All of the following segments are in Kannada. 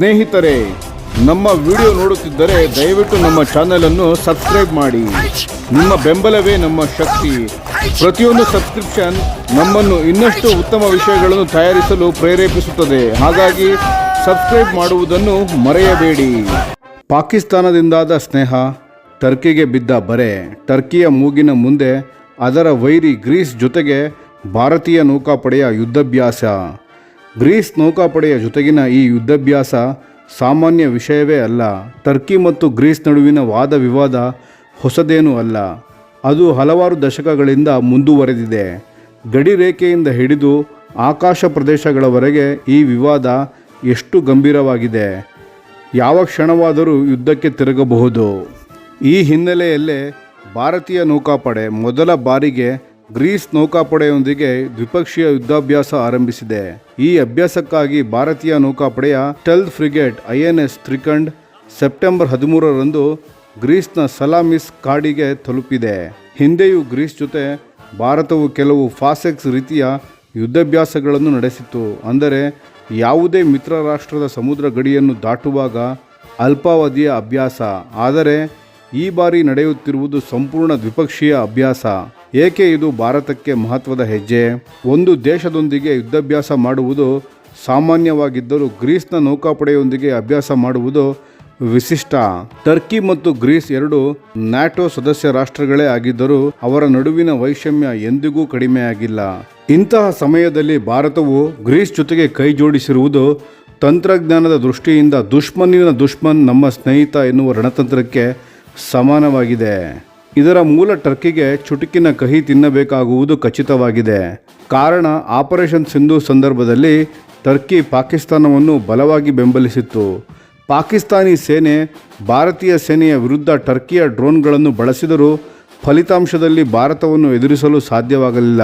ಸ್ನೇಹಿತರೆ, ನಮ್ಮ ವಿಡಿಯೋ ನೋಡುತ್ತಿದ್ದರೆ ದಯವಿಟ್ಟು ನಮ್ಮ ಚಾನೆಲ್ ಅನ್ನು ಸಬ್ಸ್ಕ್ರೈಬ್ ಮಾಡಿ. ನಿಮ್ಮ ಬೆಂಬಲವೇ ನಮ್ಮ ಶಕ್ತಿ. ಪ್ರತಿಯೊಂದು ಸಬ್ಸ್ಕ್ರಿಪ್ಷನ್ ನಮ್ಮನ್ನು ಇನ್ನಷ್ಟು ಉತ್ತಮ ವಿಷಯಗಳನ್ನು ತಯಾರಿಸಲು ಪ್ರೇರೇಪಿಸುತ್ತದೆ. ಹಾಗಾಗಿ ಸಬ್ಸ್ಕ್ರೈಬ್ ಮಾಡುವುದನ್ನು ಮರೆಯಬೇಡಿ. ಪಾಕಿಸ್ತಾನದಿಂದಾದ ಸ್ನೇಹ, ಟರ್ಕಿಗೆ ಬಿದ್ದ ಬರೆ, ಟರ್ಕಿಯ ಮೂಗಿನ ಮುಂದೆ ಅದರ ವೈರಿ ಗ್ರೀಸ್ ಜೊತೆಗೆ ಭಾರತೀಯ ನೌಕಾಪಡೆಯ ಯುದ್ಧಾಭ್ಯಾಸ. ಗ್ರೀಸ್ ನೌಕಾಪಡೆಯ ಜೊತೆಗಿನ ಈ ಯುದ್ಧಾಭ್ಯಾಸ ಸಾಮಾನ್ಯ ವಿಷಯವೇ ಅಲ್ಲ. ಟರ್ಕಿ ಮತ್ತು ಗ್ರೀಸ್ ನಡುವಿನ ವಾದ ವಿವಾದ ಹೊಸದೇನೂ ಅಲ್ಲ. ಅದು ಹಲವಾರು ದಶಕಗಳಿಂದ ಮುಂದುವರೆದಿದೆ. ಗಡಿ ರೇಖೆಯಿಂದ ಹಿಡಿದು ಆಕಾಶ ಪ್ರದೇಶಗಳವರೆಗೆ ಈ ವಿವಾದ ಎಷ್ಟು ಗಂಭೀರವಾಗಿದೆ. ಯಾವ ಕ್ಷಣವಾದರೂ ಯುದ್ಧಕ್ಕೆ ತಿರುಗಬಹುದು. ಈ ಹಿನ್ನೆಲೆಯಲ್ಲೇ ಭಾರತೀಯ ನೌಕಾಪಡೆ ಮೊದಲ ಬಾರಿಗೆ ಗ್ರೀಸ್ ನೌಕಾಪಡೆಯೊಂದಿಗೆ ದ್ವಿಪಕ್ಷೀಯ ಯುದ್ಧಾಭ್ಯಾಸ ಆರಂಭಿಸಿದೆ. ಈ ಅಭ್ಯಾಸಕ್ಕಾಗಿ ಭಾರತೀಯ ನೌಕಾಪಡೆಯ tell frigate INS Trikand September ಹದಿಮೂರರಂದು ಗ್ರೀಸ್ನ ಸಲಾಮಿಸ್ ಕಾಡಿಗೆ ತಲುಪಿದೆ. ಹಿಂದೆಯೂ ಗ್ರೀಸ್ ಜೊತೆ ಭಾರತವು ಕೆಲವು ಫಾಸೆಕ್ಸ್ ರೀತಿಯ ಯುದ್ಧಾಭ್ಯಾಸಗಳನ್ನು ನಡೆಸಿತ್ತು. ಅಂದರೆ ಯಾವುದೇ ಮಿತ್ರ ರಾಷ್ಟ್ರದ ಸಮುದ್ರ ಗಡಿಯನ್ನು ದಾಟುವಾಗ ಅಲ್ಪಾವಧಿಯ ಅಭ್ಯಾಸ. ಆದರೆ ಈ ಬಾರಿ ನಡೆಯುತ್ತಿರುವುದು ಸಂಪೂರ್ಣ ದ್ವಿಪಕ್ಷೀಯ ಅಭ್ಯಾಸ. ಏಕೆ ಇದು ಭಾರತಕ್ಕೆ ಮಹತ್ವದ ಹೆಜ್ಜೆ? ಒಂದು ದೇಶದೊಂದಿಗೆ ಯುದ್ಧಾಭ್ಯಾಸ ಮಾಡುವುದು ಸಾಮಾನ್ಯವಾಗಿದ್ದರೂ ಗ್ರೀಸ್ನ ನೌಕಾಪಡೆಯೊಂದಿಗೆ ಅಭ್ಯಾಸ ಮಾಡುವುದು ವಿಶಿಷ್ಟ. ಟರ್ಕಿ ಮತ್ತು ಗ್ರೀಸ್ ಎರಡು ನ್ಯಾಟೋ ಸದಸ್ಯ ರಾಷ್ಟ್ರಗಳೇ ಆಗಿದ್ದರೂ ಅವರ ನಡುವಿನ ವೈಷಮ್ಯ ಎಂದಿಗೂ ಕಡಿಮೆಯಾಗಿಲ್ಲ. ಇಂತಹ ಸಮಯದಲ್ಲಿ ಭಾರತವು ಗ್ರೀಸ್ ಜೊತೆಗೆ ಕೈ ಜೋಡಿಸಿರುವುದು ತಂತ್ರಜ್ಞಾನದ ದೃಷ್ಟಿಯಿಂದ ದುಶ್ಮನಿನ ದುಶ್ಮನ್ ನಮ್ಮ ಸ್ನೇಹಿತ ಎನ್ನುವ ರಣತಂತ್ರಕ್ಕೆ ಸಮಾನವಾಗಿದೆ. ಇದರ ಮೂಲ ಟರ್ಕಿಗೆ ಚುಟುಕಿನ ಕಹಿ ತಿನ್ನಬೇಕಾಗುವುದು ಖಚಿತವಾಗಿದೆ. ಕಾರಣ ಆಪರೇಷನ್ ಸಿಂಧು ಸಂದರ್ಭದಲ್ಲಿ ಟರ್ಕಿ ಪಾಕಿಸ್ತಾನವನ್ನು ಬಲವಾಗಿ ಬೆಂಬಲಿಸಿತ್ತು. ಪಾಕಿಸ್ತಾನಿ ಸೇನೆ ಭಾರತೀಯ ಸೇನೆಯ ವಿರುದ್ಧ ಟರ್ಕಿಯ ಡ್ರೋನ್ಗಳನ್ನು ಬಳಸಿದರೂ ಫಲಿತಾಂಶದಲ್ಲಿ ಭಾರತವನ್ನು ಎದುರಿಸಲು ಸಾಧ್ಯವಾಗಲಿಲ್ಲ.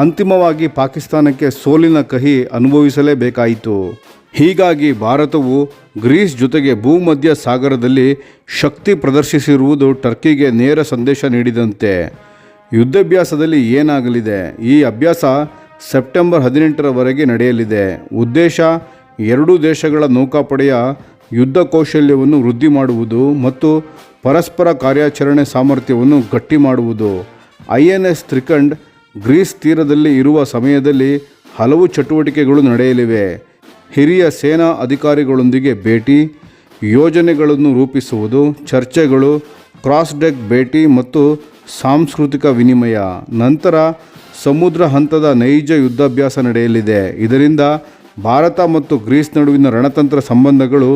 ಅಂತಿಮವಾಗಿ ಪಾಕಿಸ್ತಾನಕ್ಕೆ ಸೋಲಿನ ಕಹಿ ಅನುಭವಿಸಲೇಬೇಕಾಯಿತು. ಹೀಗಾಗಿ ಭಾರತವು ಗ್ರೀಸ್ ಜೊತೆಗೆ ಭೂಮಧ್ಯ ಸಾಗರದಲ್ಲಿ ಶಕ್ತಿ ಪ್ರದರ್ಶಿಸಿರುವುದು ಟರ್ಕಿಗೆ ನೇರ ಸಂದೇಶ ನೀಡಿದಂತೆ. ಯುದ್ಧಾಭ್ಯಾಸದಲ್ಲಿ ಏನಾಗಲಿದೆ? ಈ ಅಭ್ಯಾಸ ಸೆಪ್ಟೆಂಬರ್ ಹದಿನೆಂಟರವರೆಗೆ ನಡೆಯಲಿದೆ. ಉದ್ದೇಶ, ಎರಡೂ ದೇಶಗಳ ನೌಕಾಪಡೆಯ ಯುದ್ಧ ಕೌಶಲ್ಯವನ್ನು ವೃದ್ಧಿ ಮಾಡುವುದು ಮತ್ತು ಪರಸ್ಪರ ಕಾರ್ಯಾಚರಣೆ ಸಾಮರ್ಥ್ಯವನ್ನು ಗಟ್ಟಿ ಮಾಡುವುದು. I N S Trikand Greece ತೀರದಲ್ಲಿ ಇರುವ ಸಮಯದಲ್ಲಿ ಹಲವು ಚಟುವಟಿಕೆಗಳು ನಡೆಯಲಿವೆ. ಹಿರಿಯ ಸೇನಾ ಅಧಿಕಾರಿಗಳೊಂದಿಗೆ ಭೇಟಿ, ಯೋಜನೆಗಳನ್ನು ರೂಪಿಸುವುದು, ಚರ್ಚೆಗಳು ಕ್ರಾಸ್ಡೆಕ್ ಭೇಟಿ ಮತ್ತು ಸಾಂಸ್ಕೃತಿಕ ವಿನಿಮಯ. ನಂತರ ಸಮುದ್ರ ಹಂತದ ನೈಜ ಯುದ್ಧಾಭ್ಯಾಸ ನಡೆಯಲಿದೆ. ಇದರಿಂದ ಭಾರತ ಮತ್ತು ಗ್ರೀಸ್ ನಡುವಿನ ರಣತಂತ್ರ ಸಂಬಂಧಗಳು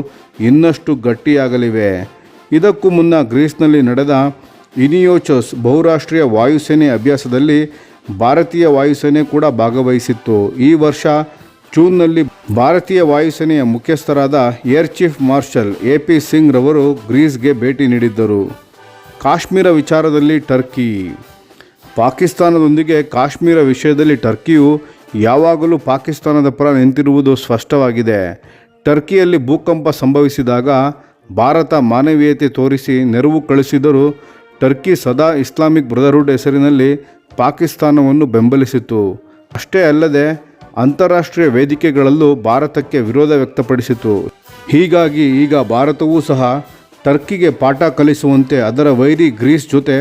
ಇನ್ನಷ್ಟು ಗಟ್ಟಿಯಾಗಲಿವೆ. ಇದಕ್ಕೂ ಮುನ್ನ ಗ್ರೀಸ್ನಲ್ಲಿ ನಡೆದ ಇನಿಯೋಚೋಸ್ ಬಹುರಾಷ್ಟ್ರೀಯ ವಾಯುಸೇನೆ ಅಭ್ಯಾಸದಲ್ಲಿ ಭಾರತೀಯ ವಾಯುಸೇನೆ ಕೂಡ ಭಾಗವಹಿಸಿತ್ತು. ಈ ವರ್ಷ ಜೂನ್ನಲ್ಲಿ ಭಾರತೀಯ ವಾಯುಸೇನೆಯ ಮುಖ್ಯಸ್ಥರಾದ air chief marshal A P Singh ರವರು ಗ್ರೀಸ್ಗೆ ಭೇಟಿ ನೀಡಿದ್ದರು. ಕಾಶ್ಮೀರ ವಿಚಾರದಲ್ಲಿ ಟರ್ಕಿ. ಪಾಕಿಸ್ತಾನದೊಂದಿಗೆ ಕಾಶ್ಮೀರ ವಿಷಯದಲ್ಲಿ ಟರ್ಕಿಯು ಯಾವಾಗಲೂ ಪಾಕಿಸ್ತಾನದ ಪರ ನಿಂತಿರುವುದು ಸ್ಪಷ್ಟವಾಗಿದೆ. ಟರ್ಕಿಯಲ್ಲಿ ಭೂಕಂಪ ಸಂಭವಿಸಿದಾಗ ಭಾರತ ಮಾನವೀಯತೆ ತೋರಿಸಿ ನೆರವು ಕಳಿಸಿದರೂ ಟರ್ಕಿ ಸದಾ ಇಸ್ಲಾಮಿಕ್ ಬ್ರದರ್ಹುಡ್ ಹೆಸರಿನಲ್ಲಿ ಪಾಕಿಸ್ತಾನವನ್ನು ಬೆಂಬಲಿಸಿತು ಅಷ್ಟೇ ಅಲ್ಲದೆ ಅಂತಾರಾಷ್ಟ್ರೀಯ ವೇದಿಕೆಗಳಲ್ಲೂ ಭಾರತಕ್ಕೆ ವಿರೋಧ ವ್ಯಕ್ತಪಡಿಸಿತು. ಹೀಗಾಗಿ ಈಗ ಭಾರತವೂ ಸಹ ಟರ್ಕಿಗೆ ಪಾಠ ಕಲಿಸುವಂತೆ ಅದರ ವೈರಿ ಗ್ರೀಸ್ ಜೊತೆ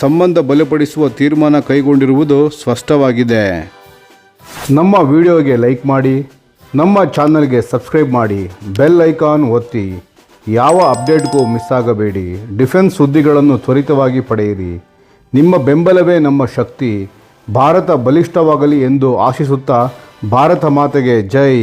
ಸಂಬಂಧ ಬಲಪಡಿಸುವ ತೀರ್ಮಾನ ಕೈಗೊಂಡಿರುವುದು ಸ್ಪಷ್ಟವಾಗಿದೆ. ನಮ್ಮ ವಿಡಿಯೋಗೆ ಲೈಕ್ ಮಾಡಿ, ನಮ್ಮ ಚಾನಲ್ಗೆ ಸಬ್ಸ್ಕ್ರೈಬ್ ಮಾಡಿ, ಬೆಲ್ ಐಕಾನ್ ಒತ್ತಿ. ಯಾವ ಅಪ್ಡೇಟ್ಗೂ ಮಿಸ್ ಆಗಬೇಡಿ. ಡಿಫೆನ್ಸ್ ಸುದ್ದಿಗಳನ್ನು ತ್ವರಿತವಾಗಿ ಪಡೆಯಿರಿ. ನಿಮ್ಮ ಬೆಂಬಲವೇ ನಮ್ಮ ಶಕ್ತಿ. ಭಾರತ ಬಲಿಷ್ಠವಾಗಲಿ ಎಂದು ಆಶಿಸುತ್ತಾ ಭಾರತ ಮಾತೆಗೆ ಜೈ.